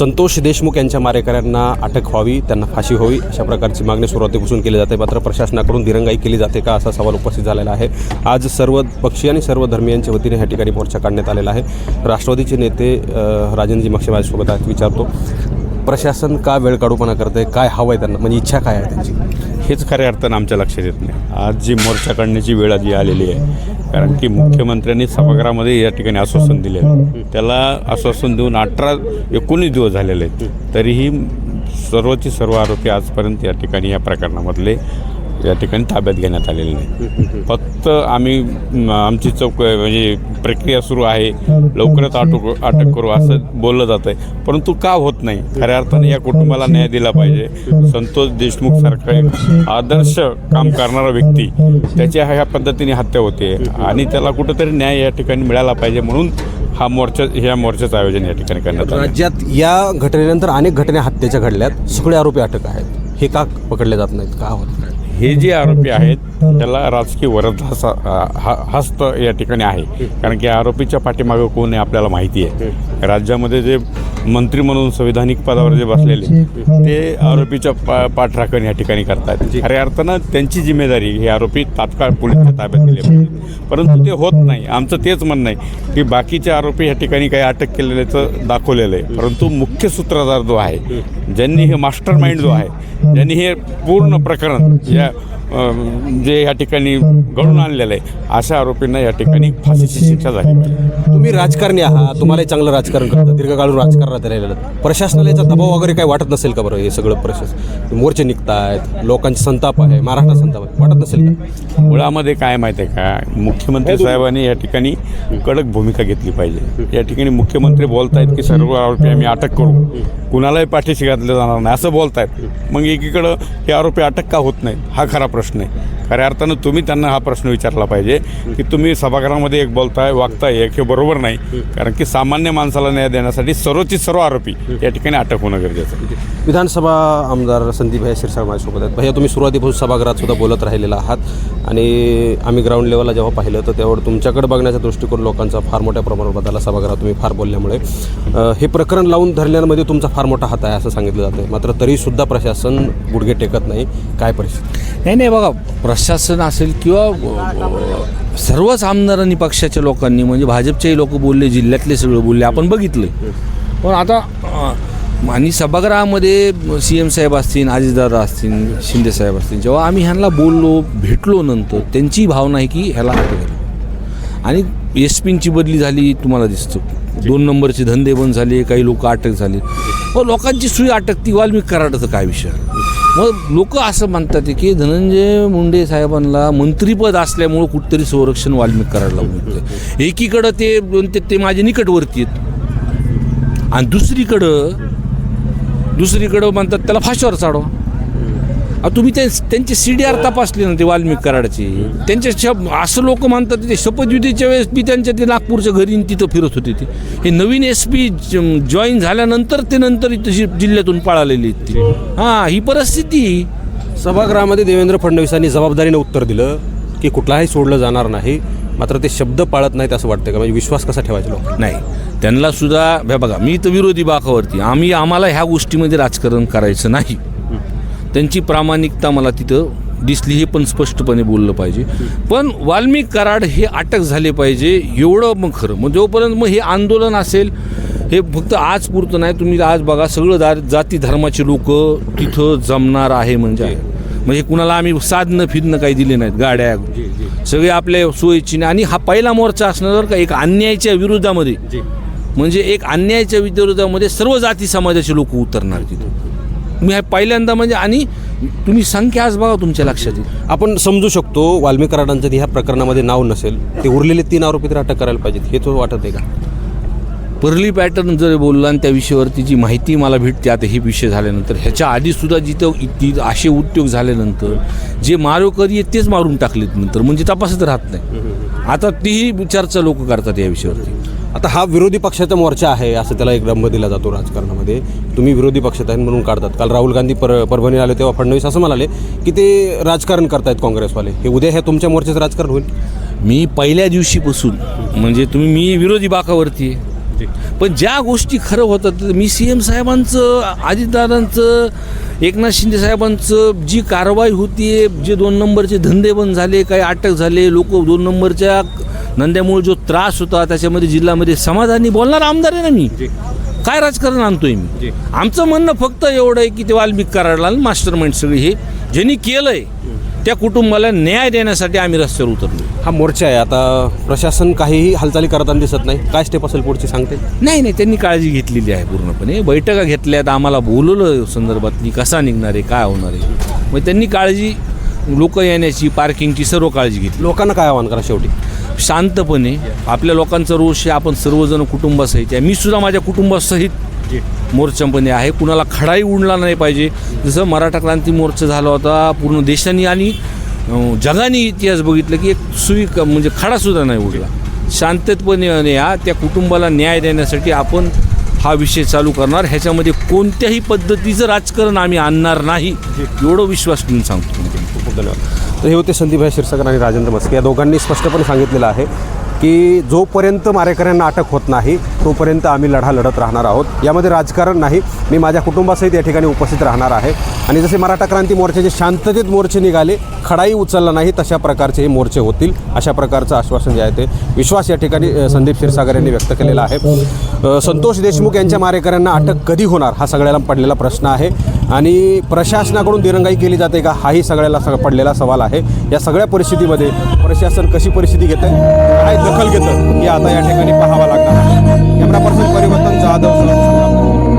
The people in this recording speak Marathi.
संतोष देशमुख यांच्या मारेकऱ्यांना अटक व्हावी त्यांना फाशी व्हावी अशा प्रकारची मागणी सुरुवातीपासून केली जाते. मात्र प्रशासनाकडून दिरंगाई केली जाते का असा सवाल उपस्थित झालेला आहे. आज सर्व पक्षीय आणि सर्व धर्मियांच्या वतीने ह्या ठिकाणी मोर्चा काढण्यात आलेला आहे. राष्ट्रवादीचे नेते राजनजी मक्षे माझ्यासोबत आहेत विचारतो प्रशासन का वेळ काढूपणा करते काय हवं आहे त्यांना? म्हणजे इच्छा काय आहे त्यांची? हेच खऱ्या अर्थानं आमच्या लक्षात येत नाही. आज जी मोर्चा काढण्याची वेळ आधी आलेली आहे कारण की मुख्यमंत्र्यांनी सभागृहामध्ये या ठिकाणी आश्वासन दिले त्याला आश्वासन देऊन अठरा एकोणीस दिवस झालेले आहेत. तरीही सर्वचे सर्व आरोपी आजपर्यंत या ठिकाणी या प्रकरणामधले या ठिकाणी ताब्यात घेण्यात आलेले नाही. फक्त आम्ही आमची चौक म्हणजे प्रक्रिया सुरू आहे. लवकरच अटक अटक करू असं बोललं जातं आहे परंतु का होत नाही? खऱ्या अर्थाने या कुटुंबाला न्याय दिला पाहिजे. संतोष देशमुख सारखा एक आदर्श काम करणारा व्यक्ती त्याची ह्या पद्धतीने हत्या होते. आणि त्याला कुठंतरी न्याय या ठिकाणी मिळाला पाहिजे म्हणून हा मोर्चा ह्या मोर्चाचं आयोजन या ठिकाणी करण्यात आलं. राज्यात या घटनेनंतर अनेक घटना हत्येच्या घडल्यात. सगळे आरोपी अटक आहेत. हे का पकडले जात नाहीत? का होत? हे जे आरोपी आहेत त्याला राजकीय वरद हसा हा- हस्त या ठिकाणी आहे. कारण की आरोपीच्या पाठीमागं कोण आहे आपल्याला माहिती आहे. राज्यामध्ये जे मंत्री म्हणून संविधानिक पदावर जे बसलेले ते आरोपीच्या पा पाठराखण या ठिकाणी करतात. खऱ्या अर्थानं त्यांची जिम्मेदारी हे आरोपी तात्काळ पोलिसच्या ताब्यात दिले परंतु ते होत नाही. आमचं तेच म्हणणं आहे की बाकीचे आरोपी या ठिकाणी काही अटक केलेल्याचं दाखवलेलं आहे. परंतु मुख्य सूत्रधार जो आहे ज्यांनी हे मास्टर माइंड जो आहे ज्यांनी हे पूर्ण प्रकरण या जे या ठिकाणी घडून आणलेलं आहे अशा आरोपींना या ठिकाणी फाशीची शिक्षा झाली. तुम्ही राजकारणी आहात तुम्हाला चांगलं राजकारण करता दीर्घकाळ राजकारणात राहिलेलं. प्रशासनाला याचा दबाव वगैरे काही वाटत नसेल का बरं हे सगळं प्रशासन मोर्चे निघतायत लोकांचे संताप आहे महाराष्ट्र संताप आहे वाटत नसेल का? मुळामध्ये काय माहीत आहे का? मुख्यमंत्री साहेबांनी या ठिकाणी कडक भूमिका घेतली पाहिजे. या ठिकाणी मुख्यमंत्री बोलतायत की सर्व आरोपी आम्ही अटक करू. कुणालाही पाठीशी घातलं जाणार नाही असं बोलतायत. मग एकीकडं हे आरोपी अटक का होत नाहीत? हा खरा प्रश्न आहे. खऱ्या अर्थानं तुम्ही त्यांना हा प्रश्न विचारला पाहिजे की तुम्ही सभागृहामध्ये एक बोलताय वागताय एक हे बरोबर नाही. कारण की सामान्य माणसाला न्याय देण्यासाठी सर्वचित सर्व आरोपी या ठिकाणी अटक होणं गरजेचं आहे. विधानसभा आमदार संदीप भाई शिरसाळ माझ्यासोबत आहेत. भैया तुम्ही सुरुवातीपासून सभागृहात सुद्धा बोलत राहिलेला आहात आणि आम्ही ग्राउंड लेवलला जेव्हा पाहिलं तर त्यावर तुमच्याकडे बघण्याचा दृष्टिकोन लोकांचा फार मोठ्या प्रमाणावर बदलला सभागृहात तुम्ही फार बोलल्यामुळे. हे प्रकरण लावून धरण्यामध्ये तुमचा फार मोठा हात आहे असं सांगितलं जातं मात्र तरीसुद्धा प्रशासन गुडघे टेकत नाही. काय परिस्थिती? नाही नाही बघा प्रशासन असेल किंवा सर्वच आमदारांनी पक्षाच्या लोकांनी म्हणजे भाजपचेही लोक बोलले जिल्ह्यातले सगळं बोलले आपण बघितलं. पण आता आणि सभागृहामध्ये सी एम साहेब असतील आजीदादा असतील शिंदे साहेब असतील जेव्हा आम्ही ह्यांना बोललो भेटलो नंतर त्यांची भावना आहे की ह्याला अटक आणि एस पींची बदली झाली तुम्हाला दिसतं. दोन नंबरचे धंदे बंद झाले काही लोक अटक झाले. व लोकांची सुई अटकती वाल्मिक कराडाचं काय विषय? मग लोक असं म्हणतात की धनंजय मुंडे साहेबांना मंत्रीपद असल्यामुळं कुठतरी संरक्षण वाल्मिक करायला मिळतं एकीकडं ते ते ते माझे निकटवर्ती आहेत. आणि दुसरीकडं दुसरीकडं म्हणतात त्याला फाशीवर चाडवा तुम्ही ते त्यांची सी डी आर तपासली ना ते वाल्मिक कराडाची. त्यांच्या शब असं लोक म्हणतात ते शपथविधीच्या वेळेस बी त्यांच्या ते नागपूरच्या घरी तिथं फिरत होते ते. हे नवीन एस पी जॉईन झाल्यानंतर ते नंतर इथं जि- जिल्ह्यातून पळालेली आहेत ती. हां ही परिस्थिती. सभागृहामध्ये देवेंद्र फडणवीसांनी जबाबदारीनं उत्तर दिलं की कुठलाही सोडलं जाणार नाही. मात्र ते शब्द पाळत नाहीत असं वाटतं का? म्हणजे विश्वास कसा ठेवायचा लोक नाही. त्यांना सुद्धा हे बघा मी तर विरोधी बाकावरती. आम्ही आम्हाला ह्या गोष्टीमध्ये राजकारण करायचं नाही. त्यांची प्रामाणिकता मला तिथं दिसली हे पण स्पष्टपणे बोललं पाहिजे. पण वाल्मिक कराड हे अटक झाले पाहिजे एवढं मग खरं. मग जोपर्यंत मग हे आंदोलन असेल हे फक्त आज पुरतं नाही तुम्ही आज बघा सगळं दार जाती धर्माचे लोक तिथं जमणार आहे म्हणजे. म्हणजे कुणाला आम्ही साधनं फिरणं काही दिले नाहीत गाड्या. सगळे आपल्या सोयीची. आणि हा पहिला मोर्चा असणार का एक अन्यायाच्या विरोधामध्ये. म्हणजे एक अन्यायाच्या विरोधामध्ये सर्व जाती समाजाचे लोक उतरणार तिथं. मी हे पहिल्यांदा म्हणजे आणि तुम्ही संख्या आज बघा तुमच्या लक्षात. येईल आपण समजू शकतो वाल्मिक कराडांचं ह्या प्रकरणामध्ये नाव नसेल ते उरलेले तीन आरोपी तर अटक करायला पाहिजेत हे तो वाटत आहे का? परली पॅटर्न जर बोलला आणि त्या विषयावरती जी माहिती मला भेटते आता हे विषय झाल्यानंतर ह्याच्या आधीसुद्धा जिथं ती असे उद्योग झाल्यानंतर जे मारोकरी आहेत तेच मारून टाकलेत नंतर म्हणजे तपासत राहत नाही. आता तीही चर्चा लोक करतात या विषयावरती. आता हा विरोधी पक्षाचा मोर्चा आहे असं त्याला एक रंभ दिला जातो राजकारणामध्ये. तुम्ही विरोधी पक्षात आहे म्हणून काढतात. काल राहुल गांधी पर परभणी आले तेव्हा फडणवीस असं म्हणाले की ते राजकारण करतायत काँग्रेसवाले. हे उद्या ह्या तुमच्या मोर्चाचं राजकारण होईल? मी पहिल्या दिवशीपासून म्हणजे तुम्ही मी विरोधी बाकावरती आहे. पण ज्या गोष्टी खरं होतात मी सी एम साहेबांचं अजितदादांचं एकनाथ शिंदे साहेबांचं जी कारवाई होती जे दोन नंबरचे धंदे बंद झाले काही अटक झाले लोक दोन नंबरच्या नंद्यामुळे जो त्रास होता त्याच्यामध्ये जिल्ह्यामध्ये समाधानी बोलणार आमदार आहे ना मी. काय राजकारण आणतोय मी? आमचं म्हणणं फक्त एवढं आहे की ते वाल्मिक कराडलाल मास्टर माइंड सगळे हे ज्यांनी केलंय त्या कुटुंबाला न्याय देण्यासाठी आम्ही रस्त्यावर उतरलो. हा मोर्चा आहे. आता प्रशासन काहीही हालचाली करताना दिसत नाही. काय स्टेप असेल पुढची सांगते? नाही नाही त्यांनी काळजी घेतलेली आहे पूर्णपणे. बैठका घेतल्यात आम्हाला बोलवलं संदर्भातली कसा निघणार आहे काय होणार आहे. मग त्यांनी काळजी लोक येण्याची पार्किंगची सर्व काळजी घेतली. लोकांना काय आव्हान करा शेवटी? शांतपणे आपल्या लोकांचा रोष आहे आपण सर्वजण कुटुंबासहित आहे. मी सुद्धा माझ्या कुटुंबासहित मोर्चामध्ये आहे. कुणाला खडाही उडला नाही पाहिजे. जसं मराठा क्रांती मोर्चा झाला होता पूर्ण देशाने आणि जगाने इतिहास बघितलं की एक सुई म्हणजे खडासुद्धा नाही उडला. शांततेपणे या त्या कुटुंबाला न्याय देण्यासाठी आपण हा विषय चालू करणार. ह्याच्यामध्ये कोणत्याही पद्धतीचं राजकारण आम्ही आणणार नाही. एवढं विश्वास ठेवून सांगतो. धन्यवाद. तर हे होते संदीपभाई शिरसागर आणि राजेंद्र मस्के. या दोघांनी स्पष्टपणे सांगितलेलं आहे की जोपर्यंत मारेकऱ्यांना अटक होत नाही तोपर्यंत आम्ही लढा लढत राहणार आहोत. यामध्ये राजकारण नाही. मी माझ्या कुटुंबासहित या ठिकाणी उपस्थित राहणार आहे. आणि जसे मराठा क्रांती मोर्चाचे शांततेत मोर्चे निघाले खडाई उचलला नाही तशा प्रकारचे हे मोर्चे होतील अशा प्रकारचं आश्वासन जे आहे ते विश्वास या ठिकाणी संदीप क्षीरसागर यांनी व्यक्त केलेला आहे. संतोष देशमुख यांच्या मारेकऱ्यांना अटक कधी होणार हा सगळ्याला पडलेला प्रश्न आहे. आणि प्रशासनाकडून दिरंगाई केली जाते का? हाही सगळ्याला सग पडलेला सवाल आहे. या सगळ्या परिस्थितीमध्ये प्रशासन कशी परिस्थिती घेतं? काय दखल घेतं? हे आता या ठिकाणी पाहावं लागणार आहे. कॅमेरा पर्सन परिवर्तन जाधव